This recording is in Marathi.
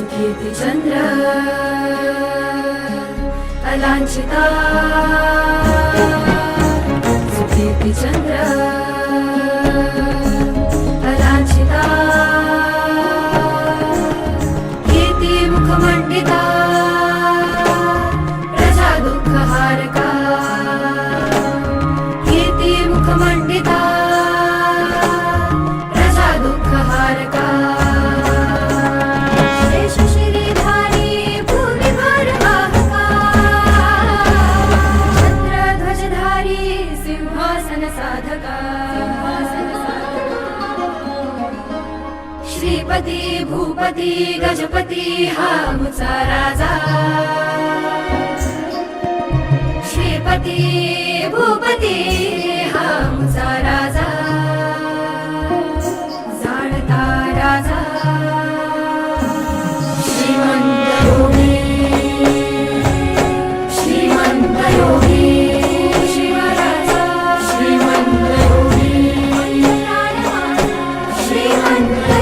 सुकीर्तिचन्द्र अलाञ्छिता सुकीर्तिचन्द्र अलाञ्छिता कीर्तिमुखमण्डिता प्रजा दुःखहारका कीर्तिमुखमण्डिता प्रजा श्रीपती भूपती गजपती हा मुचा राजा. श्रीपती भूपती Amen.